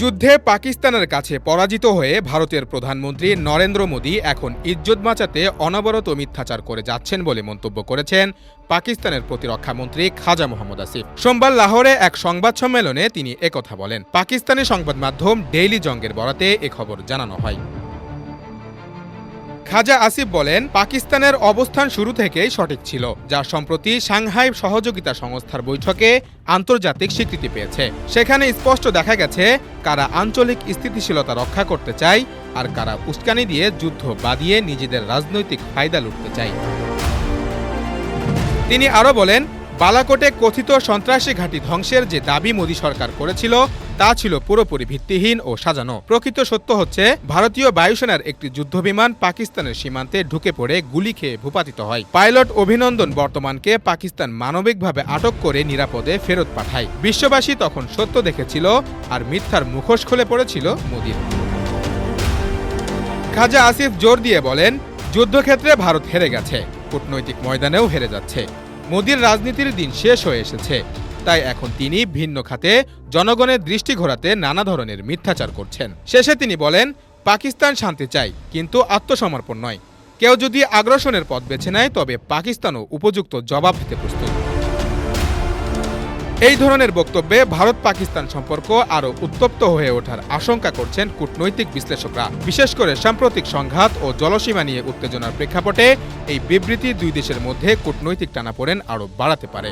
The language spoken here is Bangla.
যুদ্ধে পাকিস্তানের কাছে পরাজিত হয়ে ভারতের প্রধানমন্ত্রী নরেন্দ্র মোদী এখন ইজ্জত বাঁচাতে অনবরত মিথ্যাচার করে যাচ্ছেন বলে মন্তব্য করেছেন পাকিস্তানের প্রতিরক্ষামন্ত্রী খাজা মোহাম্মদ আসিফ। সোমবার লাহোরে এক সংবাদ সম্মেলনে তিনি একথা বলেন। পাকিস্তানি সংবাদ মাধ্যম ডেইলি জঙ্গের বরাতে এ খবর জানানো হয়। খাজা আসিফ বলেন, পাকিস্তানের অবস্থান শুরু থেকেই সঠিক ছিল, যা সম্প্রতি সাংহাই সহযোগিতা সংস্থার বৈঠকে আন্তর্জাতিক স্বীকৃতি পেয়েছে। সেখানে স্পষ্ট দেখা গেছে, কারা আঞ্চলিক স্থিতিশীলতা রক্ষা করতে চায় আর কারা উস্কানি দিয়ে যুদ্ধ বাদিয়ে নিজেদের রাজনৈতিক ফায়দা লুটতে চায়। তিনি আরও বলেন বালাকোটে কথিত সন্ত্রাসী ঘাঁটি ধ্বংসের যে দাবি মোদী সরকার করেছিল, তা ছিল পুরোপুরি ভিত্তিহীন ও সাজানো। প্রকৃত সত্য হচ্ছে, ভারতীয় বায়ুসেনার একটি যুদ্ধবিমান পাকিস্তানের সীমান্তে ঢুকে পড়ে গুলি খেয়ে ভূপাতিত হয়। পাইলট অভিনন্দন বর্তমানকে পাকিস্তান মানবিকভাবে আটক করে নিরাপদে ফেরত পাঠায়। বিশ্ববাসী তখন সত্য দেখেছিল আর মিথ্যার মুখোশ খুলে পড়েছিল মোদীর। খাজা আসিফ জোর দিয়ে বলেন, যুদ্ধক্ষেত্রে ভারত হেরে গেছে, কূটনৈতিক ময়দানেও হেরে যাচ্ছে। মোদীর রাজনীতির দিন শেষ হয়ে এসেছে। তাই এখন তিনি ভিন্ন খাতে জনগণের দৃষ্টি ঘোরাতে নানা ধরনের মিথ্যাচার করছেন। শেষে তিনি বলেন, পাকিস্তান শান্তি চাই, কিন্তু আত্মসমর্পণ নয়। কেউ যদি আগ্রাসনের পথ বেছে নেয়, তবে পাকিস্তানও উপযুক্ত জবাব দিতে প্রস্তুত। এই ধরনের বক্তব্যে ভারত পাকিস্তান সম্পর্ক আরও উত্তপ্ত হয়ে ওঠার আশঙ্কা করছেন কূটনৈতিক বিশ্লেষকরা। বিশেষ করে সাম্প্রতিক সংঘাত ও জলসীমা নিয়ে উত্তেজনার প্রেক্ষাপটে এই বিবৃতি দুই দেশের মধ্যে কূটনৈতিক টানাপোড়েন আরও বাড়াতে পারে।